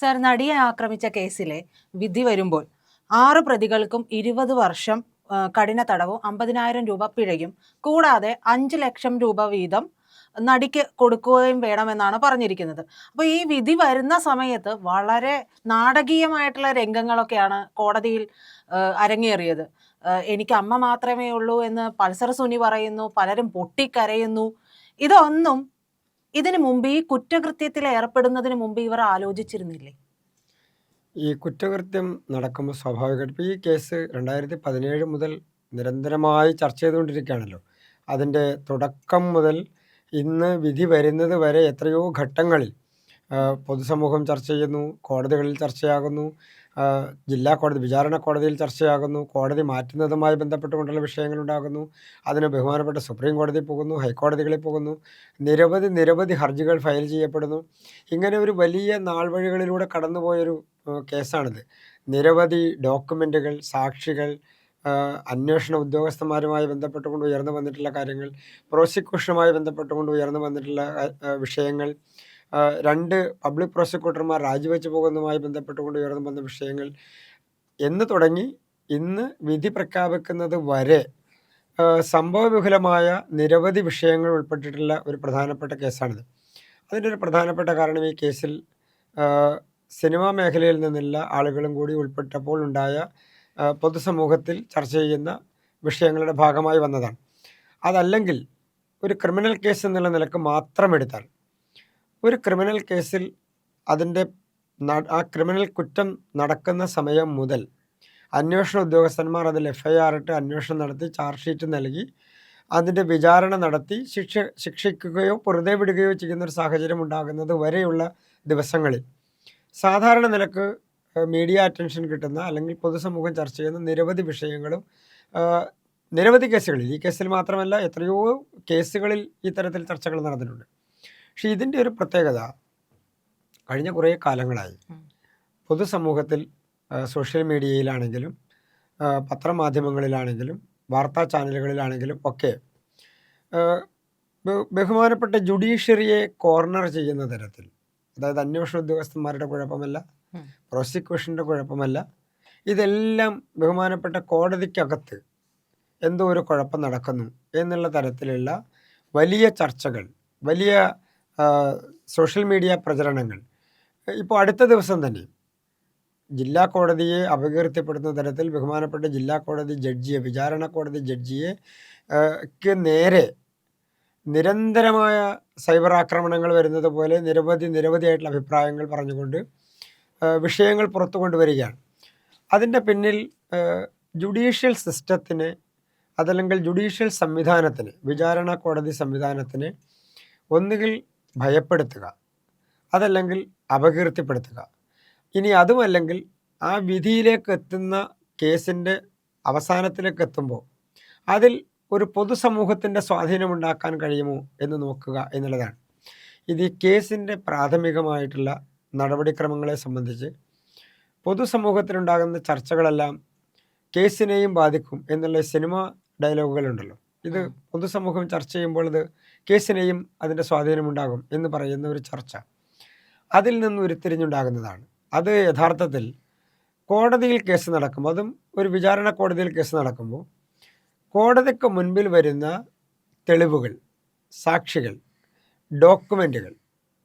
Sir നടിയെ ആക്രമിച്ച കേസിലെ വിധി വരുമ്പോൾ ആറ് പ്രതികൾക്കും ഇരുപത് വർഷം കഠിന തടവും അമ്പതിനായിരം രൂപ പിഴയും കൂടാതെ അഞ്ച് ലക്ഷം രൂപ വീതം നടിക്ക് കൊടുക്കുകയും വേണമെന്നാണ് പറഞ്ഞിരിക്കുന്നത്. അപ്പോൾ ഈ വിധി വരുന്ന സമയത്ത് വളരെ നാടകീയമായിട്ടുള്ള രംഗങ്ങളൊക്കെയാണ് കോടതിയിൽ അരങ്ങേറിയത്. എനിക്ക് അമ്മ മാത്രമേ ഉള്ളൂ എന്ന് പൾസർ സുനി പറയുന്നു പലരും പൊട്ടിക്കരയുന്നു. ഇതൊന്നും ഇതിനു മുമ്പ് ഈ കുറ്റകൃത്യത്തിൽ ഏർപ്പെടുന്നതിന് മുമ്പ് ഇവർ ആലോചിച്ചിരുന്നില്ലേ? ഈ കുറ്റകൃത്യം നടക്കുമ്പോൾ സ്വാഭാവികമായിട്ട് ഈ കേസ് രണ്ടായിരത്തി പതിനേഴ് മുതൽ നിരന്തരമായി ചർച്ച ചെയ്തുകൊണ്ടിരിക്കുകയാണല്ലോ. അതിന്റെ തുടക്കം മുതൽ ഇന്ന് വിധി വരുന്നത് വരെ എത്രയോ ഘട്ടങ്ങളിൽ പൊതുസമൂഹം ചർച്ച ചെയ്യുന്നു കോടതികളിൽ ചർച്ചയാകുന്നു. ജില്ലാ കോടതി വിചാരണ കോടതിയിൽ ചർച്ചയാകുന്നു. കോടതി മാറ്റുന്നതുമായി ബന്ധപ്പെട്ടുകൊണ്ടുള്ള വിഷയങ്ങളുണ്ടാകുന്നു. അതിന് ബഹുമാനപ്പെട്ട സുപ്രീം കോടതി പോകുന്നു ഹൈക്കോടതികളിൽ പോകുന്നു. നിരവധി നിരവധി ഹർജികൾ ഫയൽ ചെയ്യപ്പെടുന്നു. ഇങ്ങനെ ഒരു വലിയ നാൾവഴികളിലൂടെ കടന്നുപോയൊരു കേസാണിത്. നിരവധി ഡോക്യുമെന്റുകൾ സാക്ഷികൾ അന്വേഷണ ഉദ്യോഗസ്ഥന്മാരുമായി ബന്ധപ്പെട്ടുകൊണ്ട് ഉയർന്നു വന്നിട്ടുള്ള കാര്യങ്ങൾ പ്രോസിക്യൂഷനുമായി ബന്ധപ്പെട്ടുകൊണ്ട് ഉയർന്നു വന്നിട്ടുള്ള വിഷയങ്ങൾ രണ്ട് പബ്ലിക് പ്രോസിക്യൂട്ടർമാർ രാജിവെച്ച് പോകുന്നതുമായി ബന്ധപ്പെട്ടുകൊണ്ട് ഉയർന്നു വന്ന വിഷയങ്ങൾ എന്ന് തുടങ്ങി ഇന്ന് വിധി പ്രഖ്യാപിക്കുന്നത് വരെ സംഭവവിഹുലമായ നിരവധി വിഷയങ്ങൾ ഉൾപ്പെട്ടിട്ടുള്ള ഒരു പ്രധാനപ്പെട്ട കേസാണിത്. അതിന്റെ ഒരു പ്രധാനപ്പെട്ട കാരണം ഈ കേസിൽ സിനിമാ മേഖലയിൽ നിന്നുള്ള ആളുകളും കൂടി ഉൾപ്പെട്ടപ്പോൾ ഉണ്ടായ പൊതുസമൂഹത്തിൽ ചർച്ച ചെയ്യുന്ന വിഷയങ്ങളുടെ ഭാഗമായി വന്നതാണ്. അതല്ലെങ്കിൽ ഒരു ക്രിമിനൽ കേസ് എന്നുള്ള നിലയ്ക്ക് മാത്രം എടുത്താൽ ഒരു ക്രിമിനൽ കേസിൽ അതിന്റെ ആ ക്രിമിനൽ കുറ്റം നടക്കുന്ന സമയം മുതൽ അന്വേഷണ ഉദ്യോഗസ്ഥന്മാർ അതിൽ എഫ് ഐ ആർ ഇട്ട് അന്വേഷണം നടത്തി ചാർജ് ഷീറ്റ് നൽകി. അതിന്റെ വിചാരണ നടത്തി. ശിക്ഷ ശിക്ഷിക്കുകയോ പുറതെ വിടുകയോ ചെയ്യുന്ന ഒരു സാഹചര്യം ഉണ്ടാകുന്നത് വരെയുള്ള ദിവസങ്ങളിൽ. സാധാരണ നിലയ്ക്ക് മീഡിയ അറ്റൻഷൻ കിട്ടുന്ന അല്ലെങ്കിൽ പൊതുസമൂഹം ചർച്ച ചെയ്യുന്ന നിരവധി വിഷയങ്ങളും നിരവധി കേസുകളിൽ ഈ കേസിൽ മാത്രമല്ല എത്രയോ കേസുകളിൽ ഇത്തരത്തിൽ ചർച്ചകൾ നടന്നിട്ടുണ്ട്. പക്ഷേ ഇതിന്റെ ഒരു പ്രത്യേകത കഴിഞ്ഞ കുറേ കാലങ്ങളായി. പൊതുസമൂഹത്തിൽ സോഷ്യൽ മീഡിയയിലാണെങ്കിലും പത്രമാധ്യമങ്ങളിലാണെങ്കിലും വാർത്താ ചാനലുകളിലാണെങ്കിലും ഒക്കെ ബഹുമാനപ്പെട്ട ജുഡീഷ്യറിയെ കോർണർ ചെയ്യുന്ന തരത്തിൽ അതായത് അന്വേഷണ ഉദ്യോഗസ്ഥന്മാരുടെ കുഴപ്പമല്ല. പ്രോസിക്യൂഷന്റെ കുഴപ്പമല്ല ഇതെല്ലാം ബഹുമാനപ്പെട്ട കോടതിക്കകത്ത് എന്തോ ഒരു കുഴപ്പം നടക്കുന്നു എന്നുള്ള തരത്തിലുള്ള വലിയ ചർച്ചകൾ വലിയ സോഷ്യൽ മീഡിയ പ്രചരണങ്ങൾ. ഇപ്പോൾ അടുത്ത ദിവസം തന്നെ ജില്ലാ കോടതിയെ അപകീർത്തിപ്പെടുന്ന തരത്തിൽ ബഹുമാനപ്പെട്ട ജില്ലാ കോടതി ജഡ്ജിയെ വിചാരണ കോടതി ജഡ്ജിയെ നേരെ നിരന്തരമായ സൈബർ ആക്രമണങ്ങൾ വരുന്നത് പോലെ നിരവധി നിരവധിയായിട്ടുള്ള അഭിപ്രായങ്ങൾ പറഞ്ഞുകൊണ്ട് വിഷയങ്ങൾ പുറത്തു കൊണ്ടുവരികയാണ്. അതിന്റെ പിന്നിൽ ജുഡീഷ്യൽ സിസ്റ്റത്തിന് അതല്ലെങ്കിൽ ജുഡീഷ്യൽ സംവിധാനത്തിന് വിചാരണ കോടതി സംവിധാനത്തിന് ഒന്നുകിൽ ഭയപ്പെടുത്തുക. അതല്ലെങ്കിൽ അപകീർത്തിപ്പെടുത്തുക. ഇനി അതുമല്ലെങ്കിൽ ആ വിധിയിലേക്ക് എത്തുന്ന കേസിന്റെ അവസാനത്തിലേക്ക് എത്തുമ്പോൾ അതിൽ ഒരു പൊതുസമൂഹത്തിന്റെ സ്വാധീനമുണ്ടാക്കാൻ കഴിയുമോ എന്ന് നോക്കുക എന്നുള്ളതാണ്. ഇത് ഈ കേസിന്റെ പ്രാഥമികമായിട്ടുള്ള നടപടിക്രമങ്ങളെ സംബന്ധിച്ച് പൊതുസമൂഹത്തിലുണ്ടാകുന്ന ചർച്ചകളെല്ലാം കേസിനെയും ബാധിക്കും എന്നുള്ള സിനിമ ഡയലോഗുകളുണ്ടല്ലോ. ഇത് പൊതുസമൂഹം ചർച്ച ചെയ്യുമ്പോൾ ഇത് കേസിനെയും അതിന്റെ സ്വാധീനമുണ്ടാകും എന്ന് പറയുന്ന ഒരു ചർച്ച. അതിൽ നിന്ന് ഉരുത്തിരിഞ്ഞുണ്ടാകുന്നതാണ്. അത് യഥാർത്ഥത്തിൽ കോടതിയിൽ കേസ് നടക്കും അതും ഒരു വിചാരണ കോടതിയിൽ കേസ് നടക്കുമ്പോൾ കോടതിക്ക് മുൻപിൽ വരുന്ന തെളിവുകൾ സാക്ഷികൾ ഡോക്യുമെന്റുകൾ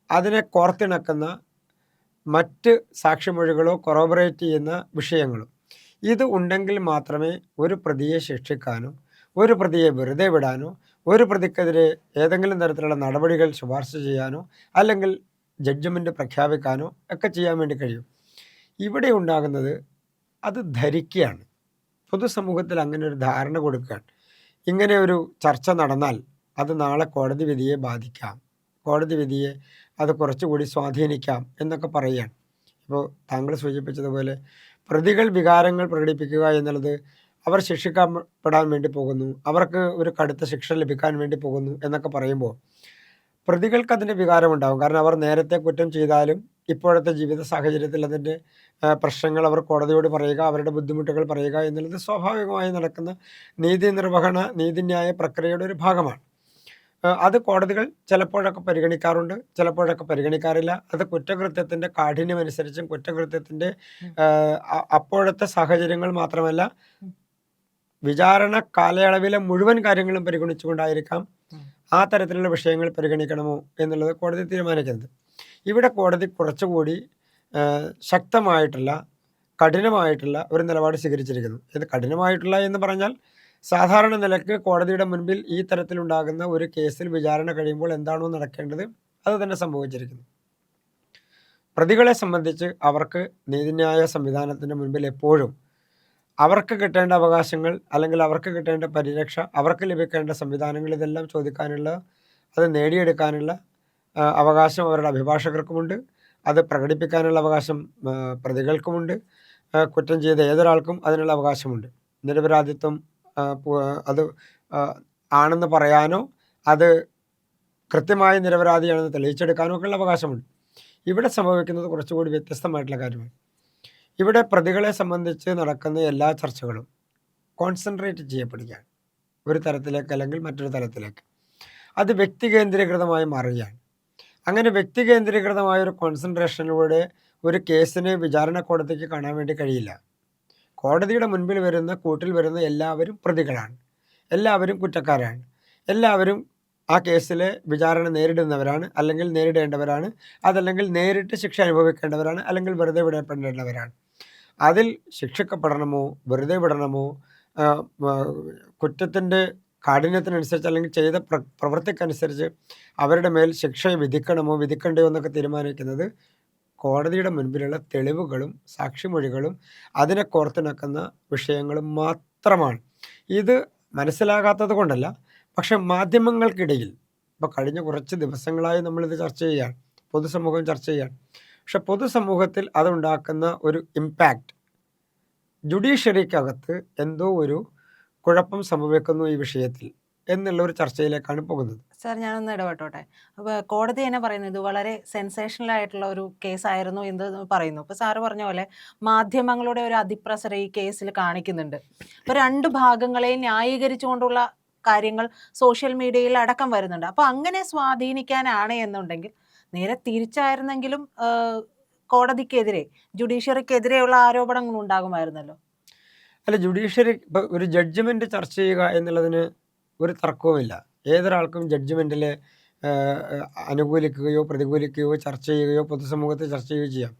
അതിനെ കോർത്തിണക്കുന്ന മറ്റ് സാക്ഷിമൊഴികളോ കൊറോബറേറ്റ് ചെയ്യുന്ന വിഷയങ്ങളും ഇത് ഉണ്ടെങ്കിൽ മാത്രമേ ഒരു പ്രതിയെ ശിക്ഷിക്കാനോ ഒരു പ്രതിയെ വെറുതെ വിടാനോ ഒരു പ്രതിക്കെതിരെ ഏതെങ്കിലും തരത്തിലുള്ള നടപടികൾ ശുപാർശ ചെയ്യാനോ അല്ലെങ്കിൽ ജഡ്ജ്മെന്റ് പ്രഖ്യാപിക്കാനോ ഒക്കെ ചെയ്യാൻ വേണ്ടി കഴിയും. ഇവിടെ ഉണ്ടാകുന്നത് അത് ധരിക്കുകയാണ്. പൊതുസമൂഹത്തിൽ അങ്ങനെ ഒരു ധാരണ കൊടുക്കുകയാണ്. ഇങ്ങനെ ഒരു ചർച്ച നടന്നാൽ അത് നാളെ കോടതി വിധിയെ ബാധിക്കാം. കോടതി വിധിയെ അത് കുറച്ചുകൂടി സ്വാധീനിക്കാം എന്നൊക്കെ പറയുകയാണ്. ഇപ്പോൾ താങ്കൾ സൂചിപ്പിച്ചതുപോലെ പ്രതികൾ വികാരങ്ങൾ പ്രകടിപ്പിക്കുക എന്നുള്ളത് അവർ ശിക്ഷിക്കപ്പെടാൻ വേണ്ടി പോകുന്നു. അവർക്ക് ഒരു കടുത്ത ശിക്ഷ ലഭിക്കാൻ വേണ്ടി പോകുന്നു എന്നൊക്കെ പറയുമ്പോൾ പ്രതികൾക്ക് അതിന്റെ വികാരമുണ്ടാകും. കാരണം അവർ നേരത്തെ കുറ്റം ചെയ്താലും ഇപ്പോഴത്തെ ജീവിത സാഹചര്യത്തിൽ അതിന്റെ പ്രശ്നങ്ങൾ അവർ കോടതിയോട് പറയുക അവരുടെ ബുദ്ധിമുട്ടുകൾ പറയുക എന്നുള്ളത് സ്വാഭാവികമായി നടക്കുന്ന നീതി നിർവഹണ നീതിന്യായ പ്രക്രിയയുടെ ഒരു ഭാഗമാണ്. അത് കോടതികൾ ചിലപ്പോഴൊക്കെ പരിഗണിക്കാറുണ്ട് ചിലപ്പോഴൊക്കെ പരിഗണിക്കാറില്ല. അത് കുറ്റകൃത്യത്തിന്റെ കാഠിന്യമനുസരിച്ചും കുറ്റകൃത്യത്തിന്റെ അപ്പോഴത്തെ സാഹചര്യങ്ങൾ മാത്രമല്ല. വിചാരണ കാലയളവിലെ മുഴുവൻ കാര്യങ്ങളും പരിഗണിച്ചുകൊണ്ടായിരിക്കാം ആ തരത്തിലുള്ള വിഷയങ്ങൾ പരിഗണിക്കണമോ എന്നുള്ളത് കോടതി തീരുമാനിക്കുന്നത് ഇവിടെ കോടതി കുറച്ചുകൂടി ശക്തമായിട്ടുള്ള കഠിനമായിട്ടുള്ള ഒരു നിലപാട് സ്വീകരിച്ചിരിക്കുന്നു. ഇത് കഠിനമായിട്ടുള്ള എന്ന് പറഞ്ഞാൽ സാധാരണ നിലയ്ക്ക് കോടതിയുടെ മുൻപിൽ ഈ തരത്തിലുണ്ടാകുന്ന ഒരു കേസിൽ വിചാരണ കഴിയുമ്പോൾ എന്താണോ നടക്കേണ്ടത് അത് തന്നെ സംഭവിച്ചിരിക്കുന്നു. പ്രതികളെ സംബന്ധിച്ച് അവർക്ക് നീതിന്യായ സംവിധാനത്തിന്റെ മുൻപിൽ എപ്പോഴും അവർക്ക് കിട്ടേണ്ട അവകാശങ്ങൾ അല്ലെങ്കിൽ അവർക്ക് കിട്ടേണ്ട പരിരക്ഷ അവർക്ക് ലഭിക്കേണ്ട സംവിധാനങ്ങൾ ഇതെല്ലാം ചോദിക്കാനുള്ള അത് നേടിയെടുക്കാനുള്ള അവകാശം അവരുടെ അഭിഭാഷകർക്കുമുണ്ട്. അത് പ്രകടിപ്പിക്കാനുള്ള അവകാശം പ്രതികൾക്കുമുണ്ട്. കുറ്റം ചെയ്ത ഏതൊരാൾക്കും അതിനുള്ള അവകാശമുണ്ട്. നിരപരാധിത്വം അത് ആണെന്ന് പറയാനോ അത് കൃത്യമായി നിരപരാധിയാണെന്ന് തെളിയിച്ചെടുക്കാനോ ഒക്കെയുള്ള അവകാശമുണ്ട്. ഇവിടെ സംഭവിക്കുന്നത് കുറച്ചുകൂടി വ്യത്യസ്തമായിട്ടുള്ള കാര്യമാണ്. ഇവിടെ പ്രതികളെ സംബന്ധിച്ച് നടക്കുന്ന എല്ലാ ചർച്ചകളും കോൺസെൻട്രേറ്റ് ചെയ്യപ്പെടുകയാണ്. ഒരു തരത്തിലേക്ക് അല്ലെങ്കിൽ മറ്റൊരു തരത്തിലേക്ക്. അത് വ്യക്തികേന്ദ്രീകൃതമായി മാറുകയാണ്. അങ്ങനെ വ്യക്തികേന്ദ്രീകൃതമായ ഒരു കോൺസെൻട്രേഷനിലൂടെ ഒരു കേസിനെ വിചാരണ കോടതിക്ക് കാണാൻ വേണ്ടി കഴിയില്ല. കോടതിയുടെ മുൻപിൽ വരുന്ന കൂട്ടിൽ വരുന്ന എല്ലാവരും പ്രതികളാണ്. എല്ലാവരും കുറ്റക്കാരാണ്. എല്ലാവരും ആ കേസിൽ വിചാരണ നേരിടുന്നവരാണ് അല്ലെങ്കിൽ നേരിടേണ്ടവരാണ്. അതല്ലെങ്കിൽ നേരിട്ട് ശിക്ഷ അനുഭവിക്കേണ്ടവരാണ് അല്ലെങ്കിൽ വെറുതെ വിടപ്പെടേണ്ടവരാണ്. അതിൽ ശിക്ഷിക്കപ്പെടണമോ വെറുതെ വിടണമോ കുറ്റത്തിന്റെ കാഠിന്യത്തിനനുസരിച്ച് അല്ലെങ്കിൽ ചെയ്ത പ്ര പ്രവൃത്തിക്കനുസരിച്ച് അവരുടെ മേൽ ശിക്ഷ വിധിക്കണമോ വിധിക്കണ്ടയോ എന്നൊക്കെ തീരുമാനിക്കുന്നത് കോടതിയുടെ മുൻപിലുള്ള തെളിവുകളും സാക്ഷിമൊഴികളും അതിനെ കോർത്തിണക്കുന്ന വിഷയങ്ങളും മാത്രമാണ്. ഇത് മനസ്സിലാകാത്തത് കൊണ്ടല്ല പക്ഷെ മാധ്യമങ്ങൾക്കിടയിൽ ഇപ്പോൾ കഴിഞ്ഞ കുറച്ച് ദിവസങ്ങളായി നമ്മളിത് ചർച്ച ചെയ്യുകയാണ് പൊതുസമൂഹം ചർച്ച ചെയ്യുകയാണ്. പക്ഷെ പൊതുസമൂഹത്തിൽ അതുണ്ടാക്കുന്ന ഒരു ഇമ്പാക്റ്റ് ജുഡീഷ്യറിക്കകത്ത് എന്തോ ഒരു കുഴപ്പം സംഭവിക്കുന്നു ഈ വിഷയത്തിൽ എന്നുള്ള ഒരു ചർച്ചയിലേക്കാണ് പോകുന്നത്. സാർ ഞാനൊന്ന് ഇടപെട്ടോട്ടെ? അപ്പോൾ കോടതി തന്നെ പറയുന്നത് ഇത് വളരെ സെൻസേഷണൽ ആയിട്ടുള്ള ഒരു കേസായിരുന്നു എന്ന് പറയുന്നു. ഇപ്പോൾ സാറ് പറഞ്ഞ പോലെ മാധ്യമങ്ങളുടെ ഒരു അതിപ്രസരം ഈ കേസിൽ കാണിക്കുന്നുണ്ട്. അപ്പോൾ രണ്ട് ഭാഗങ്ങളെയും ന്യായീകരിച്ചുകൊണ്ടുള്ള കാര്യങ്ങൾ സോഷ്യൽ മീഡിയയിൽ അടക്കം വരുന്നുണ്ട്. അപ്പോൾ അങ്ങനെ സ്വാധീനിക്കാനാണ് എന്നുണ്ടെങ്കിൽ നേരെ തിരിച്ചായിരുന്നെങ്കിലും കോടതിക്കെതിരെ ജുഡീഷ്യറിക്കെതിരെയുള്ള ആരോപണങ്ങൾ ഉണ്ടാകുമായിരുന്നല്ലോ. അല്ല ജുഡീഷ്യറി ഒരു ജഡ്ജ്മെന്റ് ചർച്ച ചെയ്യുക എന്നുള്ളതിന് ഒരു തർക്കവുമില്ല. ഏതൊരാൾക്കും ജഡ്ജ്മെന്റിൽ അനുകൂലിക്കുകയോ പ്രതികൂലിക്കുകയോ ചർച്ച ചെയ്യുകയോ പൊതുസമൂഹത്തെ ചർച്ച ചെയ്യുകയോ ചെയ്യാം.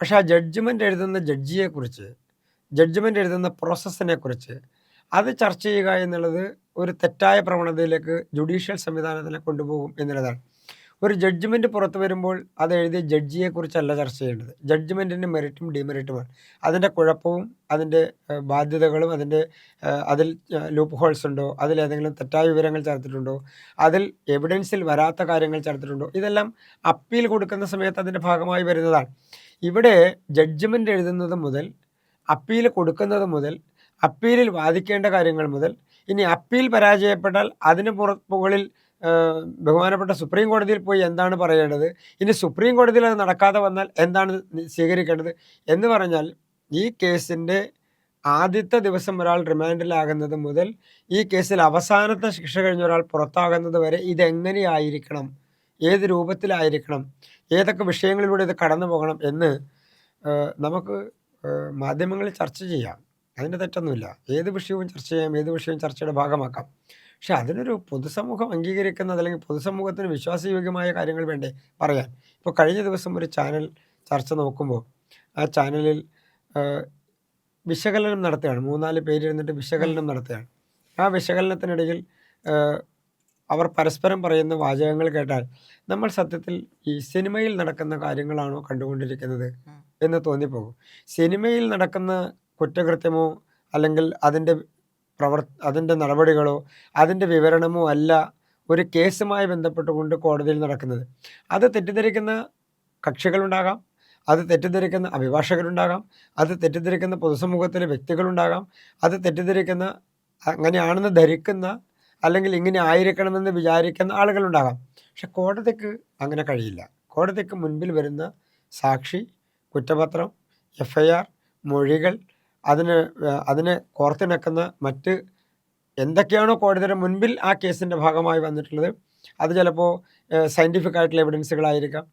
പക്ഷേ ആ ജഡ്ജ്മെന്റ് എഴുതുന്ന ജഡ്ജിയെക്കുറിച്ച് ജഡ്ജ്മെന്റ് എഴുതുന്ന പ്രോസസ്സിനെക്കുറിച്ച് അത് ചർച്ച ചെയ്യുക എന്നുള്ളത് ഒരു തെറ്റായ പ്രവണതയിലേക്ക് ജുഡീഷ്യൽ സംവിധാനത്തിനെ കൊണ്ടുപോകും എന്നുള്ളതാണ്. ഒരു ജഡ്ജ്മെന്റ് പുറത്തു വരുമ്പോൾ അത് എഴുതിയ ജഡ്ജിയെക്കുറിച്ചല്ല ചർച്ച ചെയ്യേണ്ടത്. ജഡ്ജ്മെന്റിന്റെ മെറിറ്റും ഡിമെറിറ്റുമാണ് അതിന്റെ കുഴപ്പവും അതിന്റെ ബാധ്യതകളും അതിന്റെ അതിൽ ലൂപ്പ് ഹോൾസ് ഉണ്ടോ അതിൽ ഏതെങ്കിലും തെറ്റായ വിവരങ്ങൾ ചേർത്തിട്ടുണ്ടോ അതിൽ എവിഡൻസിൽ വരാത്ത കാര്യങ്ങൾ ചേർത്തിട്ടുണ്ടോ ഇതെല്ലാം അപ്പീൽ കൊടുക്കുന്ന സമയത്ത് അതിന്റെ ഭാഗമായി വരുന്നതാണ്. ഇവിടെ ജഡ്ജ്മെന്റ് എഴുതുന്നത് മുതൽ അപ്പീൽ കൊടുക്കുന്നത് മുതൽ അപ്പീലിൽ വാദിക്കേണ്ട കാര്യങ്ങൾ മുതൽ ഇനി അപ്പീൽ പരാജയപ്പെട്ടാൽ അതിന് പുറ മുകളിൽ ബഹുമാനപ്പെട്ട സുപ്രീം കോടതിയിൽ പോയി എന്താണ് പറയേണ്ടത്? ഇനി സുപ്രീം കോടതിയിൽ അത് നടക്കാതെ വന്നാൽ എന്താണ് സ്വീകരിക്കേണ്ടത്? എന്ന് പറഞ്ഞാൽ ഈ കേസിന്റെ ആദ്യത്തെ ദിവസം ഒരാൾ റിമാൻഡിലാകുന്നത് മുതൽ ഈ കേസിൽ അവസാനത്തെ ശിക്ഷ കഴിഞ്ഞ ഒരാൾ പുറത്താകുന്നത് വരെ ഇതെങ്ങനെയായിരിക്കണം? ഏത് രൂപത്തിലായിരിക്കണം? ഏതൊക്കെ വിഷയങ്ങളിലൂടെ ഇത് കടന്നു പോകണം എന്ന് നമുക്ക് മാധ്യമങ്ങളിൽ ചർച്ച ചെയ്യാം. അതിന് തെറ്റൊന്നുമില്ല. ഏത് വിഷയവും ചർച്ച ചെയ്യാം ഏത് വിഷയവും ചർച്ചയുടെ ഭാഗമാക്കാം. പക്ഷെ അതിനൊരു പൊതുസമൂഹം അംഗീകരിക്കുന്ന അല്ലെങ്കിൽ പൊതുസമൂഹത്തിന് വിശ്വാസയോഗ്യമായ കാര്യങ്ങൾ വേണ്ടേ? പറയാൻ. ഇപ്പോൾ കഴിഞ്ഞ ദിവസം ഒരു ചാനൽ ചർച്ച നോക്കുമ്പോൾ ആ ചാനലിൽ വിശകലനം നടത്തുകയാണ്. മൂന്നാൽ പേര് ഇരുന്നിട്ട് വിശകലനം നടത്തുകയാണ്. ആ വിശകലനത്തിനിടയിൽ അവർ പരസ്പരം പറയുന്ന വാചകങ്ങൾ കേട്ടാൽ നമ്മൾ സത്യത്തിൽ ഈ സിനിമയിൽ നടക്കുന്ന കാര്യങ്ങളാണോ കണ്ടുകൊണ്ടിരിക്കുന്നത്. എന്ന് തോന്നിപ്പോകും. സിനിമയിൽ നടക്കുന്ന കുറ്റകൃത്യമോ അല്ലെങ്കിൽ അതിന്റെ പ്രവർ അതിന്റെ നടപടികളോ അതിന്റെ വിവരണമോ അല്ല ഒരു കേസുമായി ബന്ധപ്പെട്ടുകൊണ്ട് കോടതിയിൽ നടക്കുന്നത്. അത് തെറ്റിദ്ധരിക്കുന്ന കക്ഷികളുണ്ടാകാം അത് തെറ്റിദ്ധരിക്കുന്ന അഭിഭാഷകരുണ്ടാകാം അത് തെറ്റിദ്ധരിക്കുന്ന പൊതുസമൂഹത്തിലെ വ്യക്തികളുണ്ടാകാം അത് തെറ്റിദ്ധരിക്കുന്ന അങ്ങനെയാണെന്ന് ധരിക്കുന്ന അല്ലെങ്കിൽ ഇങ്ങനെ ആയിരിക്കണമെന്ന് വിചാരിക്കുന്ന ആളുകളുണ്ടാകാം. പക്ഷെ കോടതിക്ക് അങ്ങനെ കഴിയില്ല. കോടതിക്ക് മുൻപിൽ വരുന്ന സാക്ഷി കുറ്റപത്രം എഫ് മൊഴികൾ അതിന് അതിനെ കോർത്തിണക്കുന്ന മറ്റ് എന്തൊക്കെയാണോ കോടതിയുടെ മുൻപിൽ ആ കേസിന്റെ ഭാഗമായി വന്നിട്ടുള്ളത് അത് ചിലപ്പോൾ സയന്റിഫിക് ആയിട്ടുള്ള എവിഡൻസുകളായിരിക്കാം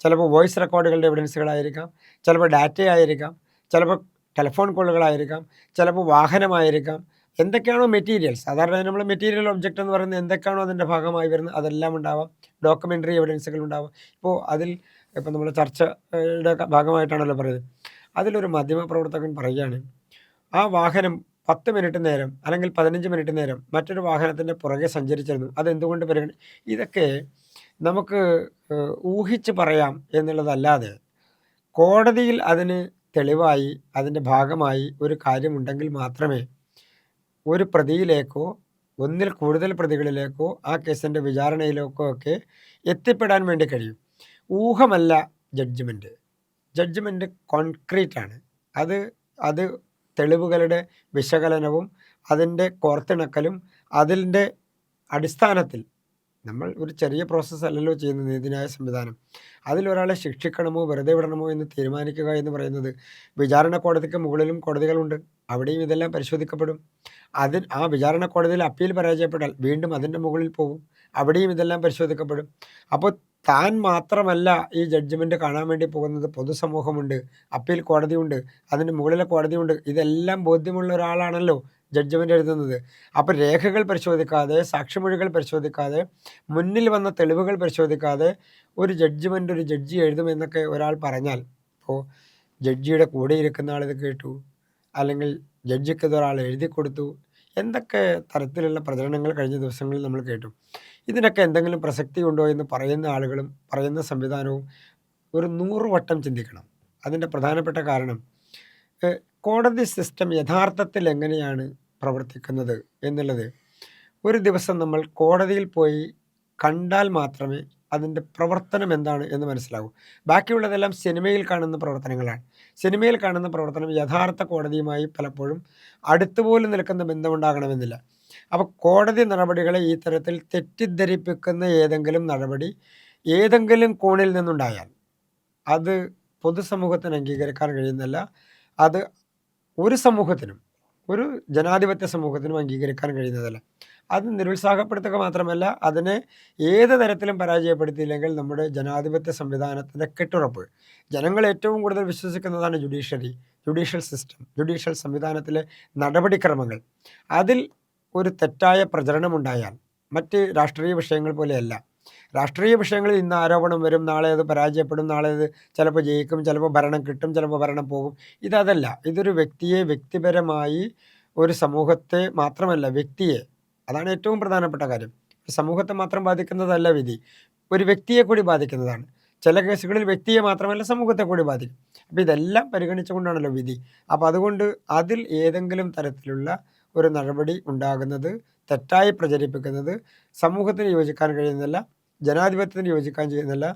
ചിലപ്പോൾ വോയിസ് റെക്കോർഡുകളുടെ എവിഡൻസുകളായിരിക്കാം ചിലപ്പോൾ ഡാറ്റ ആയിരിക്കാം ചിലപ്പോൾ ടെലിഫോൺ കോളുകളായിരിക്കാം ചിലപ്പോൾ വാഹനമായിരിക്കാം. എന്തൊക്കെയാണോ മെറ്റീരിയൽസ് സാധാരണ നമ്മൾ മെറ്റീരിയൽ ഒബ്ജക്റ്റ് എന്ന് പറയുന്നത് എന്തൊക്കെയാണോ അതിന്റെ ഭാഗമായി വരുന്നത് അതെല്ലാം ഉണ്ടാവാം. ഡോക്യുമെന്ററി എവിഡൻസുകൾ ഉണ്ടാവാം. ഇപ്പോൾ അതിൽ ഇപ്പം നമ്മൾ ചർച്ചയുടെ ഭാഗമായിട്ടാണല്ലോ പറയുന്നത്. അതിലൊരു മാധ്യമ പ്രവർത്തകൻ പറയുകയാണ് ആ വാഹനം പത്ത് മിനിറ്റ് നേരം അല്ലെങ്കിൽ പതിനഞ്ച് മിനിറ്റ് നേരം മറ്റൊരു വാഹനത്തിന്റെ പുറകെ സഞ്ചരിച്ചിരുന്നു. അതെന്തുകൊണ്ട് പരിഗണി ഇതൊക്കെ നമുക്ക് ഊഹിച്ച് പറയാം എന്നുള്ളതല്ലാതെ കോടതിയിൽ അതിന് തെളിവായി അതിന്റെ ഭാഗമായി ഒരു കാര്യമുണ്ടെങ്കിൽ മാത്രമേ ഒരു പ്രതിയിലേക്കോ ഒന്നിൽ കൂടുതൽ പ്രതികളിലേക്കോ ആ കേസിന്റെ വിചാരണയിലേക്കോ ഒക്കെ എത്തിപ്പെടാൻ വേണ്ടി കഴിയും. ഊഹമല്ല ജഡ്ജ്മെന്റ്. ജഡ്ജ്മെന്റ് കോൺക്രീറ്റ് ആണ്. അത് അത് തെളിവുകളുടെ വിശകലനവും അതിന്റെ കോർത്തിണക്കലും അതിന്റെ അടിസ്ഥാനത്തിൽ നമ്മൾ ഒരു ചെറിയ പ്രോസസ്സ് അല്ലല്ലോ ചെയ്യുന്ന നീതിന്യായ സംവിധാനം. അതിലൊരാളെ ശിക്ഷിക്കണമോ വെറുതെ വിടണമോ എന്ന് തീരുമാനിക്കുക എന്ന് പറയുന്നത് വിചാരണ കോടതിക്ക് മുകളിലും കോടതികളുണ്ട്. അവിടെയും ഇതെല്ലാം പരിശോധിക്കപ്പെടും. അതിൽ ആ വിചാരണ കോടതിയിൽ അപ്പീൽ പരാജയപ്പെട്ടാൽ വീണ്ടും അതിന്റെ മുകളിൽ പോകും. അവിടെയും ഇതെല്ലാം പരിശോധിക്കപ്പെടും. അപ്പോൾ താൻ മാത്രമല്ല ഈ ജഡ്ജ്മെന്റ് കാണാൻ വേണ്ടി പോകുന്നത്. പൊതുസമൂഹമുണ്ട് അപ്പീൽ കോടതിയുണ്ട് അതിന്റെ മുകളിലെ കോടതിയുണ്ട്. ഇതെല്ലാം ബോധ്യമുള്ള ഒരാളാണല്ലോ ജഡ്ജ്മെന്റ് എഴുതുന്നത്. അപ്പോൾ രേഖകൾ പരിശോധിക്കാതെ സാക്ഷിമൊഴികൾ പരിശോധിക്കാതെ മുന്നിൽ വന്ന തെളിവുകൾ പരിശോധിക്കാതെ ഒരു ജഡ്ജ്മെന്റ് ഒരു ജഡ്ജി എഴുതുമെന്നൊക്കെ ഒരാൾ പറഞ്ഞാൽ ഇപ്പോൾ ജഡ്ജിയുടെ കൂടെ ഇരിക്കുന്ന ആളിത് കേട്ടു. അല്ലെങ്കിൽ ജഡ്ജിക്ക് ഒരാൾ എഴുതി കൊടുത്തു. എന്തൊക്കെ തരത്തിലുള്ള പ്രചരണങ്ങൾ കഴിഞ്ഞ ദിവസങ്ങളിൽ നമ്മൾ കേട്ടു. ഇതിനൊക്കെ എന്തെങ്കിലും പ്രസക്തി ഉണ്ടോ എന്ന് പറയുന്ന ആളുകളും പറയുന്ന സംവിധാനവും ഒരു നൂറ് വട്ടം ചിന്തിക്കണം. അതിന്റെ പ്രധാനപ്പെട്ട കാരണം കോടതി സിസ്റ്റം യഥാർത്ഥത്തിൽ എങ്ങനെയാണ് പ്രവർത്തിക്കുന്നത് എന്നുള്ളത്. ഒരു ദിവസം നമ്മൾ കോടതിയിൽ പോയി കണ്ടാൽ മാത്രമേ അതിന്റെ പ്രവർത്തനം എന്താണ് എന്ന് മനസ്സിലാകും. ബാക്കിയുള്ളതെല്ലാം സിനിമയിൽ കാണുന്ന പ്രവർത്തനങ്ങളാണ്. സിനിമയിൽ കാണുന്ന പ്രവർത്തനം യഥാർത്ഥ കോടതിയുമായി പലപ്പോഴും അടുത്തുപോലും നിൽക്കുന്ന ബന്ധമുണ്ടാകണമെന്നില്ല. അപ്പോൾ കോടതി നടപടികളെ ഈ തരത്തിൽ തെറ്റിദ്ധരിപ്പിക്കുന്ന ഏതെങ്കിലും നടപടി ഏതെങ്കിലും കോണിൽ നിന്നുണ്ടായാൽ അത് പൊതുസമൂഹത്തിന് അംഗീകരിക്കാൻ കഴിയുന്നില്ല അത് ഒരു സമൂഹത്തിനും ഒരു ജനാധിപത്യ സമൂഹത്തിനും അംഗീകരിക്കാൻ കഴിയുന്നതല്ല. അത് നിരുത്സാഹപ്പെടുത്തുക മാത്രമല്ല അതിനെ ഏത് തരത്തിലും പരാജയപ്പെടുത്തിയില്ലെങ്കിൽ നമ്മുടെ ജനാധിപത്യ സംവിധാനത്തിന്റെ കെട്ടുറപ്പ്. ജനങ്ങൾ ഏറ്റവും കൂടുതൽ വിശ്വസിക്കുന്നതാണ് ജുഡീഷ്യറി ജുഡീഷ്യൽ സിസ്റ്റം ജുഡീഷ്യൽ സംവിധാനത്തിലെ നടപടിക്രമങ്ങൾ. അതിൽ ഒരു തെറ്റായ പ്രചരണമുണ്ടായാൽ മറ്റ് രാഷ്ട്രീയ വിഷയങ്ങൾ പോലെയല്ല. രാഷ്ട്രീയ വിഷയങ്ങളിൽ ഇന്ന് ആരോപണം വരും നാളെ അത് പരാജയപ്പെടും നാളെ അത് ചിലപ്പോൾ ജയിക്കും ചിലപ്പോൾ ഭരണം കിട്ടും ചിലപ്പോൾ ഭരണം പോകും. ഇതതല്ല ഇതൊരു വ്യക്തിയെ വ്യക്തിപരമായി ഒരു സമൂഹത്തെ മാത്രമല്ല വ്യക്തിയെ അതാണ് ഏറ്റവും പ്രധാനപ്പെട്ട കാര്യം. സമൂഹത്തെ മാത്രം ബാധിക്കുന്നതല്ല വിധി. ഒരു വ്യക്തിയെ കൂടി ബാധിക്കുന്നതാണ്. ചില കേസുകളിൽ വ്യക്തിയെ മാത്രമല്ല സമൂഹത്തെ കൂടി ബാധിക്കും. അപ്പോൾ ഇതെല്ലാം പരിഗണിച്ചുകൊണ്ടാണല്ലോ വിധി. അപ്പോൾ അതുകൊണ്ട് അതിൽ ഏതെങ്കിലും തരത്തിലുള്ള ഒരു നടപടി ഉണ്ടാകുന്നത് തെറ്റായി പ്രചരിപ്പിക്കുന്നത് സമൂഹത്തിന് യോജിക്കാൻ കഴിയുന്നില്ല ജനാധിപത്യത്തിന് യോജിക്കാൻ ചെയ്യുന്നില്ല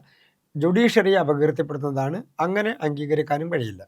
ജുഡീഷ്യറിയെ അപകീർത്തിപ്പെടുത്തുന്നതാണ് അങ്ങനെ അംഗീകരിക്കാനും കഴിയില്ല.